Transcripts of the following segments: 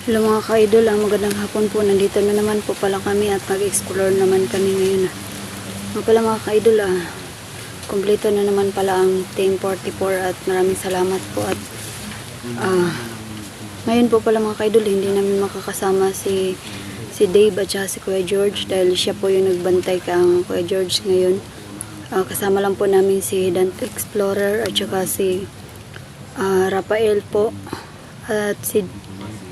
Hello mga ka-idol, ah, magandang hapon po. Nandito na naman po pala kami at mag-explore naman kami ngayon. Mga pala mga ka-idol, ah, kompleto na naman pala ang Team 44 at maraming salamat po at ah, ngayon po pala mga ka-idol, hindi namin makakasama si si Dave at si Kuya George dahil siya po yung nagbantay kang Kuya George ngayon. Ah, kasama lang po namin si Dante Explorer at saka si ah, Rafael po at si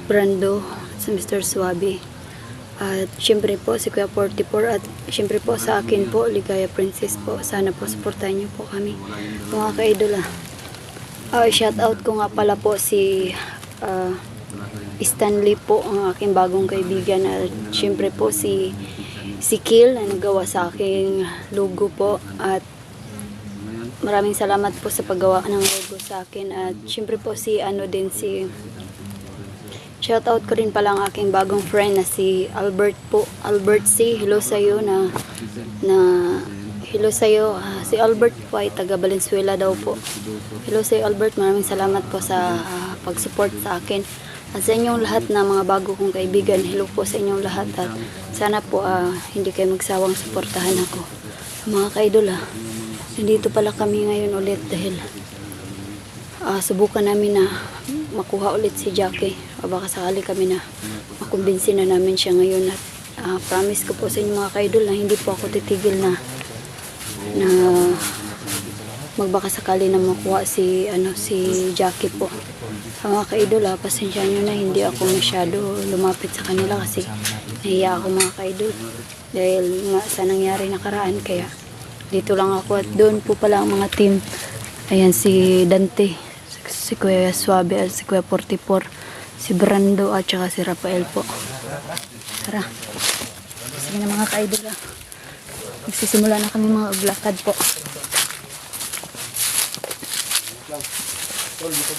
Brando at si Mr. Suabe. At syempre po si Kuya 44 at syempre po sa akin po Ligaya Princess po. Sana po supportahan niyo po kami. Mga ka-idol ah. Ah, shout out ko nga pala po si ah, Stanley po ang aking bagong kaibigan at syempre po si si Kill na nagawa sa aking logo po at maraming salamat po sa paggawa ng logo sa akin at syempre po si ano din si Shoutout ko rin pala ang aking bagong friend na si Albert po. Albert C. Hello sa'yo na na hello sa'yo. Ah, si Albert po ay taga Valenzuela daw po. Hello sa'yo Albert. Maraming salamat po sa ah, pag-support sa akin. At sa inyong lahat na mga bago kong kaibigan, hello po sa inyong lahat. At sana po ah, hindi kayo magsawang suportahan ako. Mga kaidol ah, nandito pala kami ngayon ulit dahil ah, subukan namin na makuha ulit si Jackie. O baka sakali kami na makumbinsi na namin siya ngayon at ah, promise ko po sa inyo mga kaidol na hindi po ako titigil na na magbaka sakali na makuha si ano si Jackie po. Sa mga kaidol ha, pasensya nyo na hindi ako masyado lumapit sa kanila kasi nahiya ako mga kaidol. Dahil nga sa nangyari nakaraan kaya dito lang ako at doon po pala ang mga team. Ayan si Dante, si Kuya Suabe at si Kuya 44, si Brando at saka si Rafael po. Tara. Sige na mga ka-idol ah. Magsisimula na kami mga uglakad po.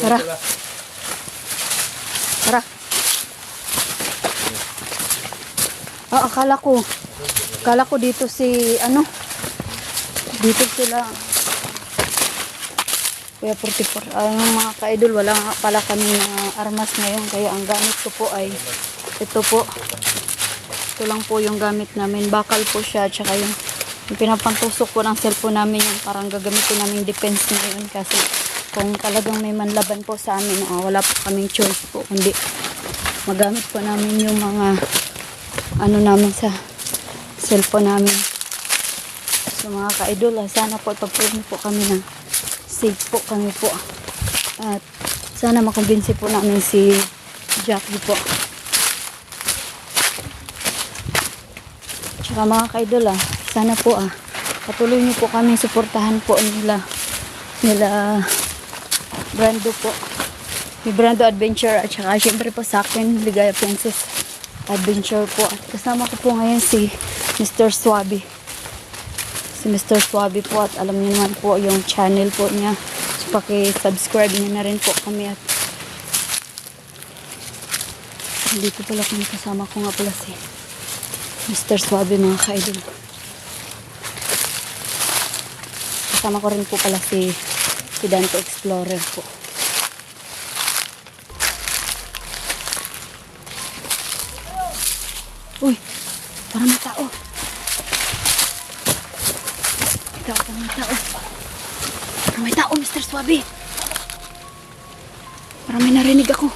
Tara. Tara. Ah, akala ko, akala ko dito si, ano, dito sila, kaya 44. Ang mga ka-idol, wala nga pala kami mga armas ngayon. Kaya ang gamit ko po ay ito po. Ito lang po yung gamit namin. Bakal po siya. Tsaka yung, yung pinapantusok po ng cellphone namin yung parang gagamitin namin defense ngayon. Kasi kung talagang may manlaban po sa amin, ah, wala po kaming choice po. Kundi magamit po namin yung mga ano namin sa cellphone namin. So mga ka-idol, ah, sana po niyo po kami na safe po kami po. At sana makumbinsi po namin si Jackie po. Tsaka mga kaidol ah, sana po ah, patuloy niyo po kami suportahan po nila nila Brando po. May Brando Adventure at saka syempre po sa akin, Ligaya Princess Adventure po. At kasama ko po ngayon si Mr. Swabe si Mr. Suabe po at alam niyo naman po yung channel po niya. So, paki-subscribe niyo na rin po kami at dito pala kami kasama ko nga pala si Mr. Suabe mga ka-idol. Kasama ko rin po pala si si Dante Explorer po. Uy, parang may tao. Parang may Swabe. Parang may narinig ako.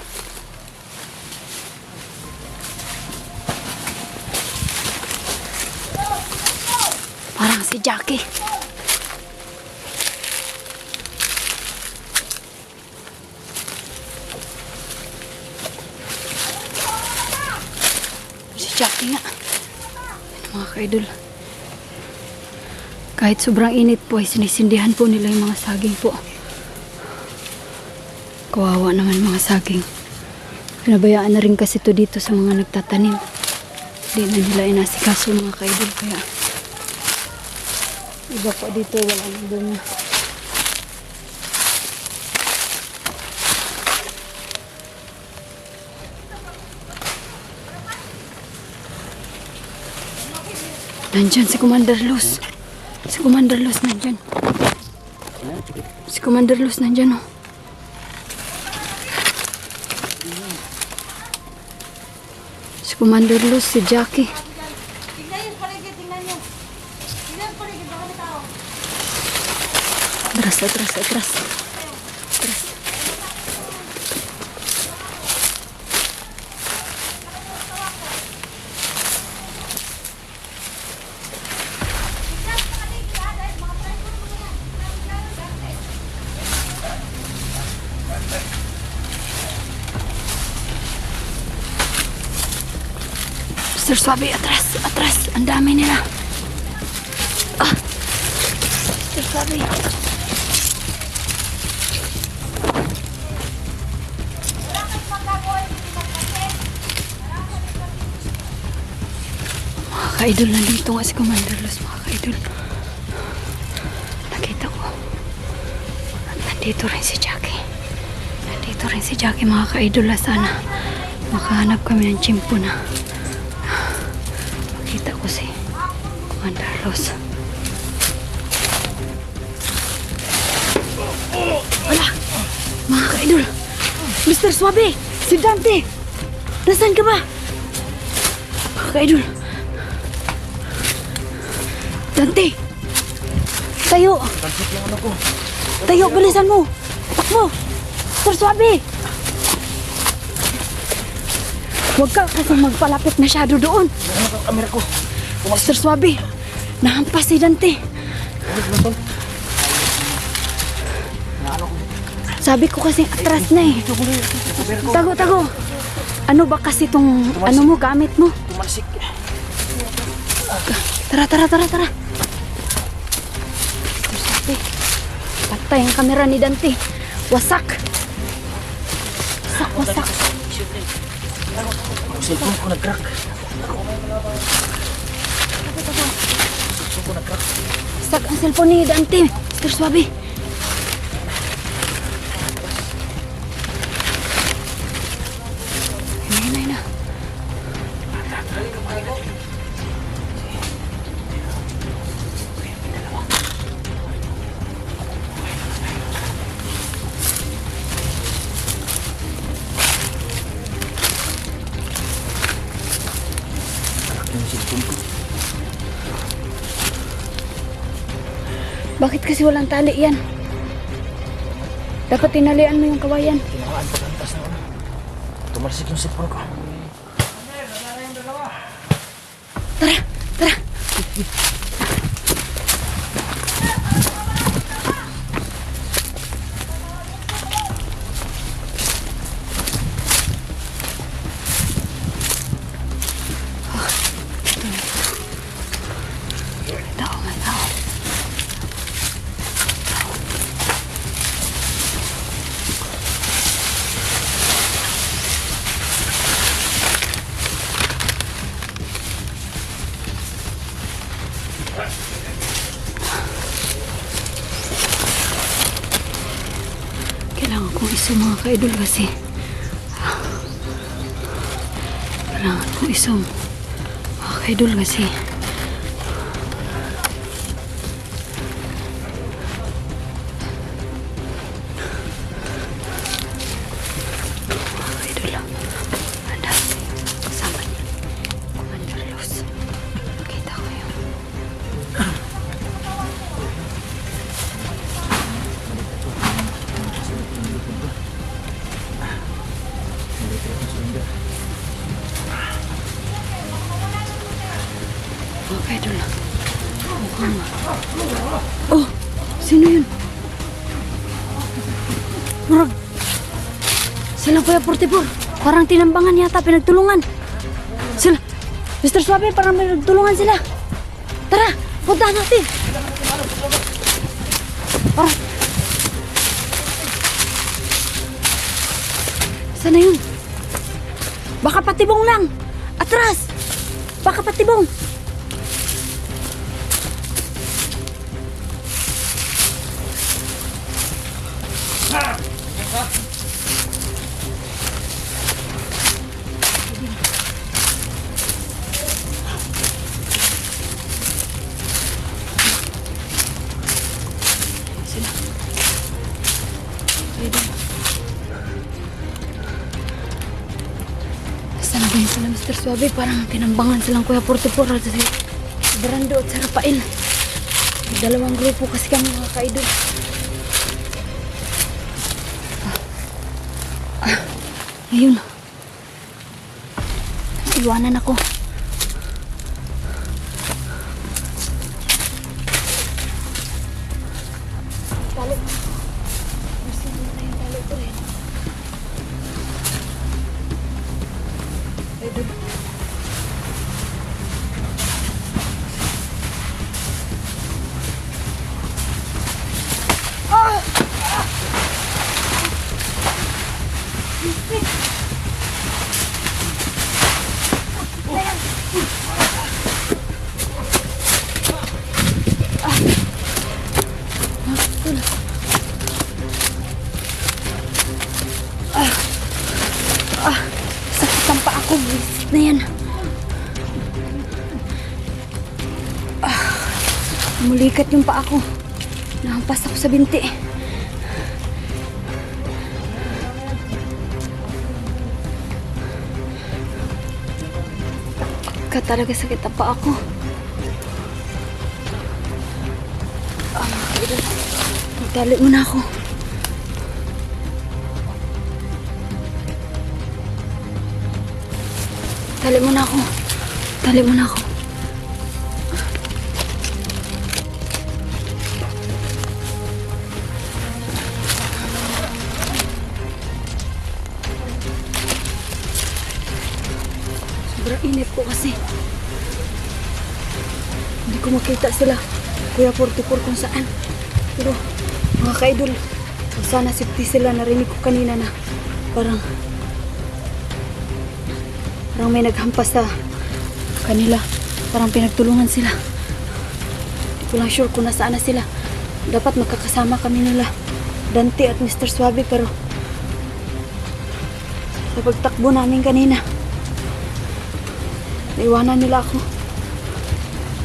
Parang si Jackie. Si Jackie nga. Mga kaidol. Kahit sobrang init po ay sinisindihan po nila yung mga saging po. Kawawa naman mga saging. Pinabayaan na rin kasi to dito sa mga nagtatanim. Hindi na nila inasikaso mga kaidol kaya iba po dito wala na doon na. Nandyan si Commander Luz. Si Commander Luz nandyan. Si Commander Luz nandyan oh. Si Commander Luz, si Jackie. Tingnan yung paligid, tingnan nyo. Tingnan yung paligid, baka may tao. Atras, atras, atras. Atras. Mr. Swabe, atras, atras. Ang dami nila. Ah. Mr. Swabe. Mga ka-idol, nandito nga si Commander Luz, mga ka-idol. Nakita ko. Nandito rin si Jackie. Nandito rin si Jackie, mga ka-idol. Sana makahanap kami ng chimpo na. Luz. Wala! Mga ka-idol! Mr. Swabe! Si Dante! Nasaan ka ba? Mga ka-idol! Dante! Tayo! Tansik yung ano ko. Tayo! Bilisan mo! Takbo! Mr. Swabe! Huwag ka kasi magpalapit masyado doon. Ano ang kamera ko? Mr. Swabe! Nahampas si Dante. Sabi ko kasi atras na eh. Tago, tago. Ano ba kasi tong ano mo, gamit mo? Tumalsik. Tara, tara, tara, tara. Patay ang kamera ni Dante. Wasak. Wasak, wasak. Ang cellphone ko nag-crack. Wasak ang cellphone ni Dante. Mr. Swabe. Bakit kasi walang tali yan? Dapat tinalian mo yung kawayan. Kinawaan pagkantas na ano. Tumalsik yung cellphone ko. Tara, tara. Kailangan kong iso mga ka-idol kasi kailangan kong iso mga ka-idol kasi mga ka-idol mukhang oh sino yun? Murag. Sila Kuya 44 parang tinambangan yata pinagtulungan. Sila. Mr. Suabe parang may nagtulungan sila. Tara puntahan natin. Parang sana yun. Baka patibong lang. Atras. Baka patibong Suave? Parang tinambangan silang Kuya 44 at si Brando at si Rafael. Dalawang grupo kasi kami mga kaidol. Ah. Ah. Iwanan ako. Talo. Gusto mo na yung talo ko rin. Mulikat yung paa ko. Nahampas ako sa binti. Ka talaga sakit ang paa ko. Ah. Magtali muna ako. Tali mo na ako. Tali mo na ako. Init ko kasi. Hindi ko makita sila. Kuya 44 kung saan. Pero mga kaidol, sana safety sila. Narinig ko kanina na parang Parang may naghampas sa kanila. Parang pinagtulungan sila. Hindi ko lang sure kung nasaan na sila. Dapat magkakasama kami nila. Dante at Mr. Suave pero sa pagtakbo namin kanina naiwanan nila ako.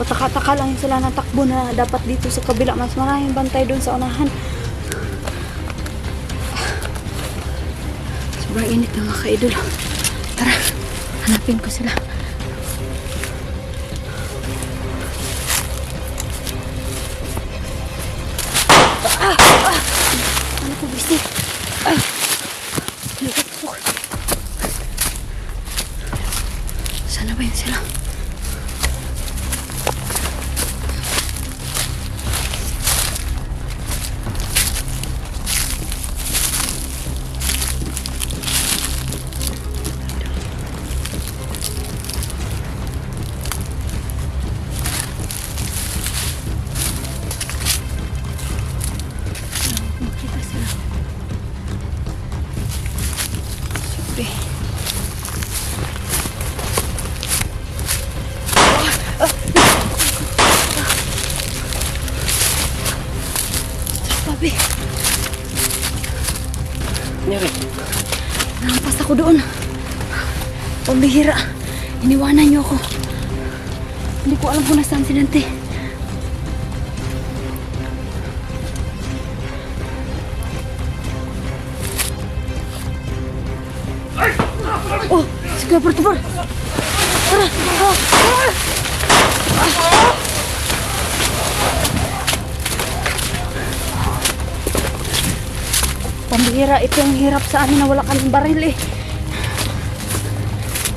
Pataka-taka lang sila ng takbo na dapat dito sa kabila. Mas maraming bantay doon sa unahan. Sobrang init ng mga kaidol. Tara. Hanapin ko sila. Ah! Ah! Ano ko busy? Ay! Alam kung nasaan si Dante. Oh, sige, Portobor. Tara. Oh, ah. Pambihira, ito yung hirap sa amin na wala kaming baril eh.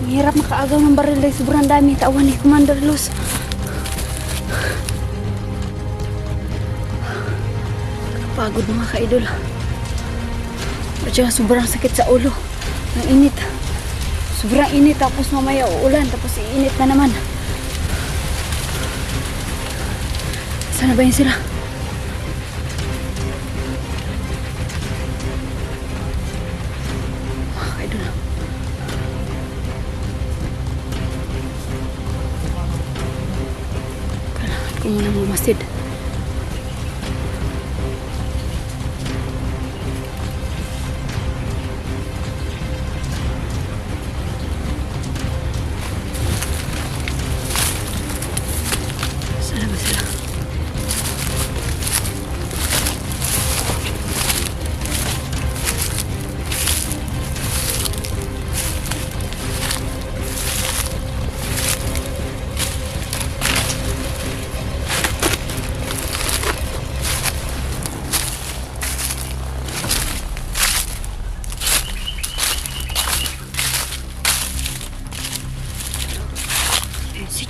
Ang hirap makaagaw ng baril eh. Sobrang dami. Tawan ni Commander Luz. Pagod mga kaidol. At saka sobrang sakit sa ulo. Ang init. Sobrang init tapos mamaya uulan tapos iinit na naman. Sana ba yun sila? Ko muna bumasid. Sana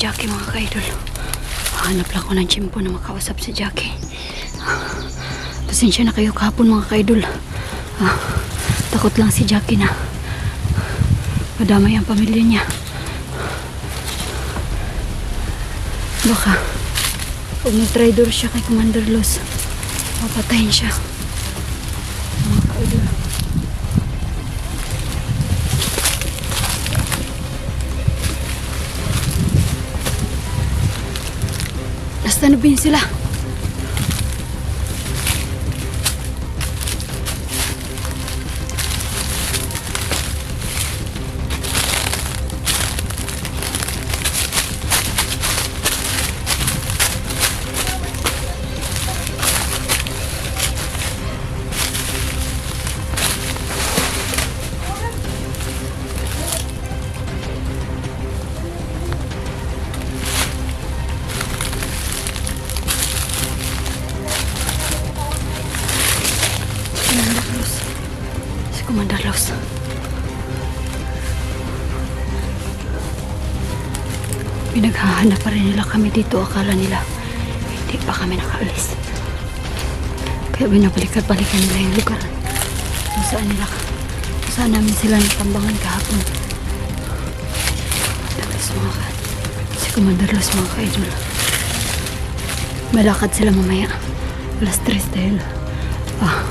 Jackie mga ka-idol. Hanap lang ko ng chimpo na makausap si Jackie. Pasensya na kayo kahapon mga ka-idol. Ah, takot lang si Jackie na madamay ang pamilya niya. Baka kung nag-traitor siya kay Commander Los, mapatayin siya. Mga ka-idol. Nasta na ba yun sila? Pinaghahanap pa rin nila kami dito. Akala nila hindi pa kami nakaalis. Kaya binabalikan-balikan nila yung lugar. Kung saan nila kung saan namin sila natambangan kahapon. Tapos mga ka, si Commander Los mga ka-idol. Malakad sila mamaya. Alas tres dahil ah,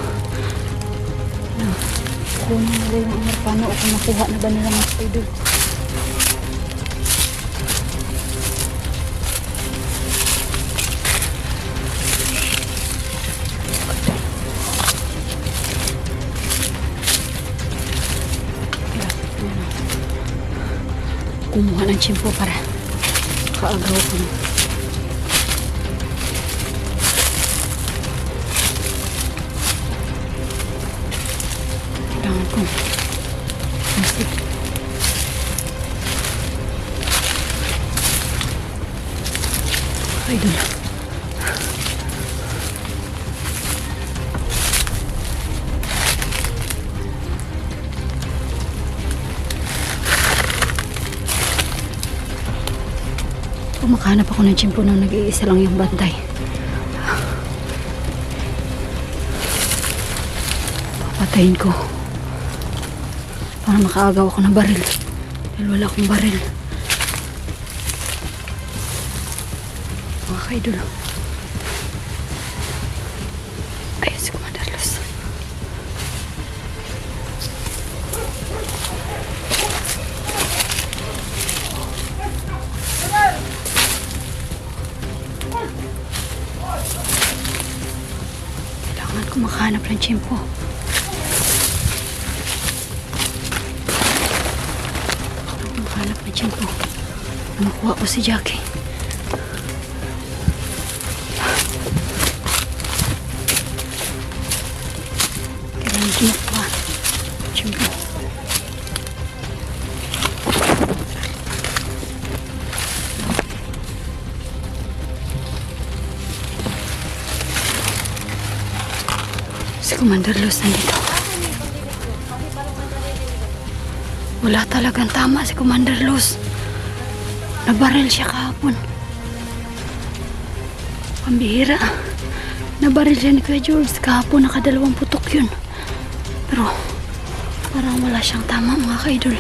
kunin nila yung Amerikano o kung nakuha na ba nila mga idol. Kumuha ng tsimpo para kaagaw ko ako ng tsimpo nang nag-iisa lang yung bantay. Papatayin ko. Para makaagaw ako ng baril. Dahil wala akong baril. Mga kaidol. Kailangan ko makahanap ng tsimpo. Makahanap ng tsimpo. Makuha ko si Jackie. Commander Luz nandito. Wala talagang tama si Commander Luz. Nabaril siya kahapon. Pambihira. Nabaril siya ni Kuya George kahapon. Nakadalawang putok yun. Pero parang wala siyang tama mga kaidol.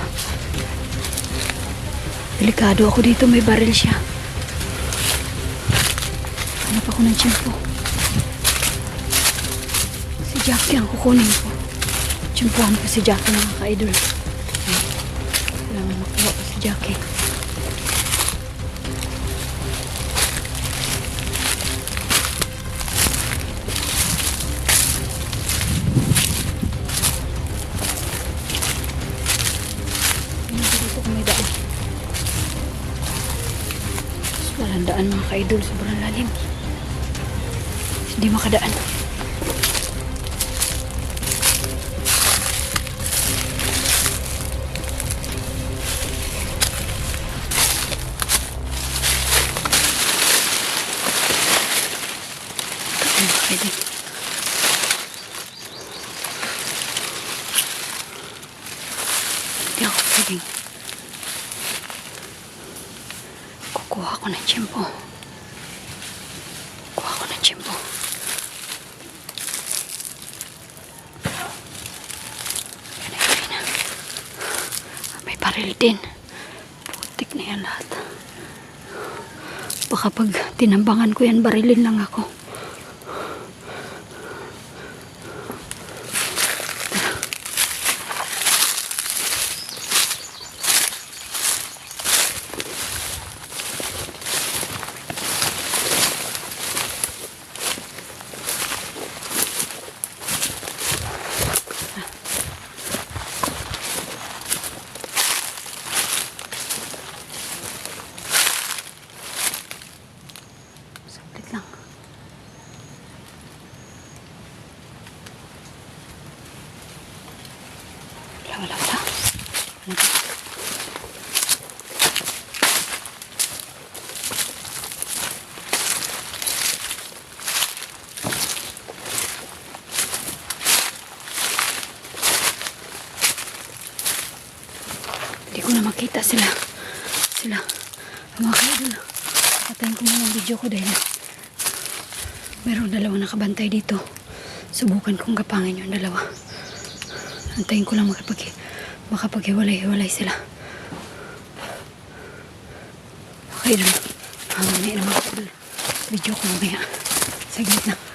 Delikado ako dito. May baril siya. Hanap ako ng tiyempo. Jackie ang kukunin ko. Tsimpuhan ko si Jackie mga ka-idol. Kailangan makuha ko si Jackie. Ano kung may daan? Walang mga ka-idol. Sobrang lalim. Hindi makadaan. Hindi Hindi ako pwedeng Kuha ko ng tiyempo. Kuha ko ng tiyempo. Yan na, yan na. May baril din. Putik na yan lahat. Baka pag tinambangan ko yan, barilin lang ako. Saglit lang. Wala, wala, wala. Ano ba? Hindi ko na makita sila. Sila. Mga kaidol. Patayin ko muna ang video ko dahil meron dalawang nakabantay dito. Subukan kong kapangin yung dalawa. Antayin ko lang makapag makapaghiwalay-hiwalay sila. Okay, dun. Ah, mamaya naman ko. Video ko mamaya. Saglit na.